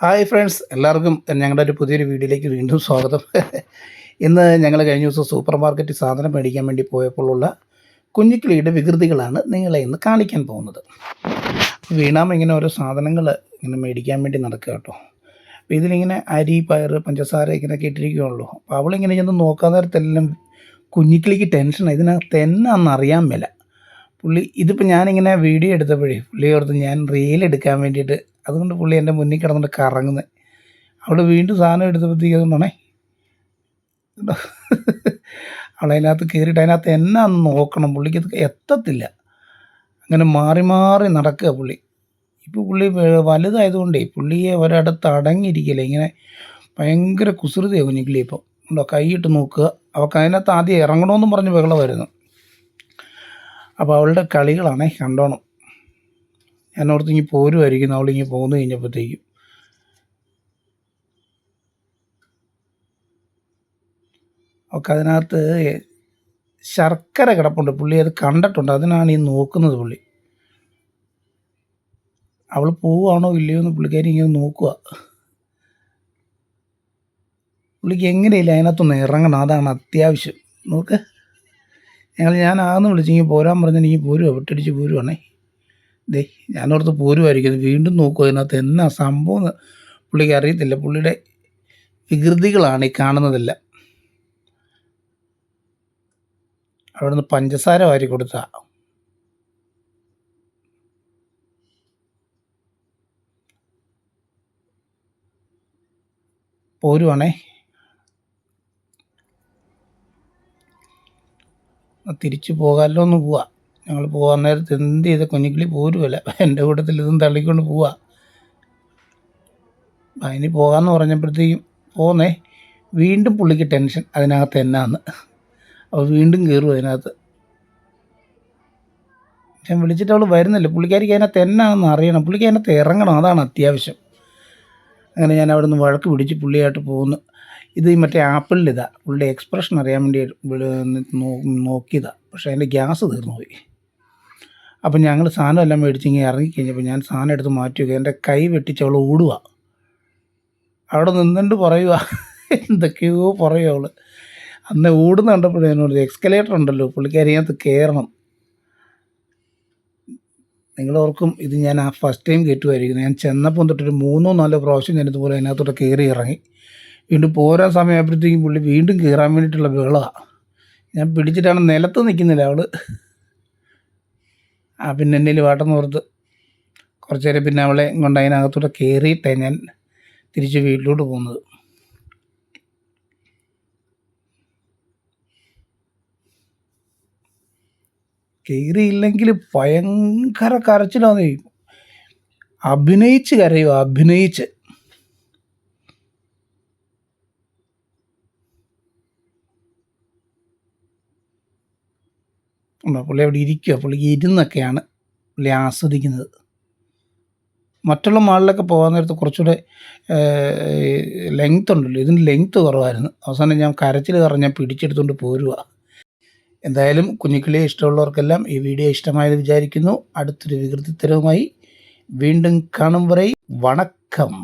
Hi friends എല്ലാവർക്കും ഞങ്ങളുടെ ഒരു പുതിയൊരു വീഡിയോയിലേക്ക് വീണ്ടും സ്വാഗതം. ഇന്ന് ഞങ്ങൾ കഴിഞ്ഞ ദിവസം സൂപ്പർ മാർക്കറ്റിൽ സാധനം മേടിക്കാൻ വേണ്ടി പോയപ്പോഴുള്ള കുഞ്ഞിക്കിളിയുടെ വികൃതികളാണ് നിങ്ങളെ ഇന്ന് കാണിക്കാൻ പോകുന്നത്. വീണാമ ഇങ്ങനെ ഓരോ സാധനങ്ങൾ ഇങ്ങനെ മേടിക്കാൻ വേണ്ടി നടക്കുക കേട്ടോ. അപ്പോൾ ഇതിലിങ്ങനെ അരി പയർ പഞ്ചസാര ഇങ്ങനെയൊക്കെ ഇട്ടിരിക്കുകയുള്ളൂ അപ്പോൾ അവളിങ്ങനെ ചെന്ന് നോക്കാൻ നേരത്തെല്ലാം കുഞ്ഞിക്കിളിക്ക് ടെൻഷൻ ഇതിനകത്ത് അറിയാൻ മേല. പുള്ളി ഇതിപ്പോൾ ഞാനിങ്ങനെ വീഡിയോ എടുത്തപ്പോഴേ പുള്ളി ഓർത്ത് ഞാൻ റീൽ എടുക്കാൻ വേണ്ടിയിട്ട് അതുകൊണ്ട് പുള്ളി എന്റെ മുന്നിൽ കിടന്നിട്ട് കറങ്ങുന്നത് അവൾ വീണ്ടും സാധനം എടുത്തപ്പോഴത്തേക്ക് അതുകൊണ്ടാണേ. കേട്ടോ അവളതിനകത്ത് കയറിയിട്ട് അതിനകത്ത് എന്നാ നോക്കണം. പുള്ളിക്ക് അത് എത്തത്തില്ല. അങ്ങനെ മാറി മാറി നടക്കുക പുള്ളി. ഇപ്പോൾ പുള്ളി വലുതായതുകൊണ്ടേ പുള്ളിയെ ഒരിടത്ത് അടങ്ങിയിരിക്കില്ല. ഇങ്ങനെ ഭയങ്കര കുസൃതിയാണ് കുഞ്ഞിക്കിളി ഇപ്പോൾ ഉണ്ടോ? കൈയിട്ട് നോക്കുക. അവൾക്ക് അതിനകത്ത് ആദ്യം ഇറങ്ങണമെന്നും പറഞ്ഞ് ബഹളമായിരുന്നു. അപ്പോൾ അവളുടെ കളികളാണേ കണ്ടോണം. ഞാൻ ഓർത്ത് ഇനി പോരുമായിരിക്കും അവളിങ്ങി പോന്നു കഴിഞ്ഞപ്പോഴത്തേക്കും. ഒക്കെ അതിനകത്ത് ശർക്കര കിടപ്പുണ്ട്. പുള്ളി അത് കണ്ടിട്ടുണ്ട്. അതിനാണ് ഈ നോക്കുന്നത് പുള്ളി. അവൾ പോവുകയാണോ ഇല്ലയോ എന്ന് പുള്ളിക്കാരി ഇങ്ങനെ നോക്കുക പുള്ളിക്ക് എങ്ങനെയില്ല അതിനകത്തൊന്ന് ഇറങ്ങണം. അതാണ് അത്യാവശ്യം. നോക്ക്. ഞങ്ങൾ ഞാൻ ആന്ന് വിളിച്ചെങ്കിൽ പോരാൻ പറഞ്ഞെങ്കിൽ പോരുക വിട്ടടിച്ച് പോരുവാണേ. ദേ ഞാനോർത്ത് പോരുമായിരിക്കും ഇത് വീണ്ടും നോക്കുക അതിനകത്ത് എന്നാ സംഭവം എന്ന് പുള്ളിക്ക് അറിയത്തില്ല. പുള്ളിയുടെ വികൃതികളാണ് ഈ കാണുന്നതെല്ലാം. അവിടുന്ന് പഞ്ചസാര വാരി കൊടുത്ത. പോരുവാണേ. തിരിച്ചു പോകാമല്ലോ പോവാ. ഞങ്ങൾ പോകാൻ നേരത്ത് എന്ത് ചെയ്ത? കുഞ്ഞിക്കിളി പോരുമല്ല എന്റെ കൂട്ടത്തിൽ ഇതും തള്ളിക്കൊണ്ട് പോവാ. അതിന് പോകാമെന്ന് പറഞ്ഞപ്പോഴത്തേക്കും പോന്നേ. വീണ്ടും പുള്ളിക്ക് ടെൻഷൻ. അതിനകത്ത് എന്നാന്ന്. അപ്പോൾ വീണ്ടും കയറും അതിനകത്ത്. ഞാൻ വിളിച്ചിട്ട് അവൾ വരുന്നില്ല. പുള്ളിക്കാരിക്ക് അതിനകത്ത് എന്നാണെന്ന് അറിയണം. പുള്ളിക്ക് അതിനകത്ത് ഇറങ്ങണം. അതാണ് അത്യാവശ്യം. അങ്ങനെ ഞാൻ അവിടെ നിന്ന് വഴക്ക് പിടിച്ച് പുള്ളിയായിട്ട് പോകുന്നു ഇത് ഈ മറ്റേ ആപ്പിളിൽ ഇതാ പുള്ളിയുടെ എക്സ്പ്രഷൻ അറിയാൻ വേണ്ടി നോക്കിയതാണ് പക്ഷേ അതിന്റെ ഗ്യാസ് തീർന്നു പോയി അപ്പം ഞങ്ങൾ സാധനം എല്ലാം മേടിച്ച് ഇങ്ങനെ ഇറങ്ങിക്കഴിഞ്ഞപ്പോൾ ഞാൻ സാധനം എടുത്ത് മാറ്റി വെക്കുക എന്റെ കൈ വെട്ടിച്ച് അവൾ ഓടുക അവിടെ നിന്നുകൊണ്ട് പറയുക എന്തൊക്കെയോ പറയുക അവൾ അന്ന് ഓടുന്ന കണ്ടപ്പോഴേ എന്നോട് എക്സ്കലേറ്റർ ഉണ്ടല്ലോ പുള്ളിക്കാരി അതിനകത്ത് കയറണം നിങ്ങളോർക്കും ഇത് ഞാൻ ആ ഫസ്റ്റ് ടൈം കയറ്റുമായിരിക്കുന്നു ഞാൻ ചെന്നപ്പം തൊട്ടൊരു മൂന്നോ നാലോ പ്രാവശ്യം ഞാൻ ഇതുപോലെ അതിനകത്തോട്ട് കയറി ഇറങ്ങി. വീണ്ടും പോരാൻ സമയമായപ്പോഴത്തേക്കും പുള്ളി വീണ്ടും കയറാൻ വേണ്ടിയിട്ടുള്ള ബഹളമാണ് ഞാൻ പിടിച്ചിട്ടാണ് നിലത്ത് നിൽക്കുന്നില്ല അവൾ ആ പിന്നെ എന്നിൽ ഓർത്ത് കുറച്ച് നേരം പിന്നെ അവളെ കൊണ്ട് അതിനകത്തൂടെ കയറിയിട്ടേ ഞാൻ തിരിച്ച് വീട്ടിലോട്ട് പോകുന്നത്. കയറിയില്ലെങ്കിൽ ഭയങ്കര കരച്ചിലാന്നേ അഭിനയിച്ച് കരയോ? അഭിനയിച്ച്. ഉണ്ടോ? പുള്ളി അവിടെ ഇരിക്കുക പുള്ളി ഇരുന്നൊക്കെയാണ് പുള്ളി ആസ്വദിക്കുന്നത്. മറ്റുള്ള മാളിലൊക്കെ പോകാൻ നേരത്ത് കുറച്ചുകൂടെ ലെങ്ത് ഉണ്ടല്ലോ. ഇതിന് ലെങ്ത് കുറവായിരുന്നു. അവസാനം ഞാൻ കരച്ചിൽ ഞാൻ പിടിച്ചെടുത്തുകൊണ്ട് പോരുക എന്തായാലും കുഞ്ഞിക്കിളിയെ ഇഷ്ടമുള്ളവർക്കെല്ലാം ഈ വീഡിയോ ഇഷ്ടമായത് വിചാരിക്കുന്നു. അടുത്തൊരു വികൃതിത്തരവുമായി വീണ്ടും കാണും വരെ. വണക്കം.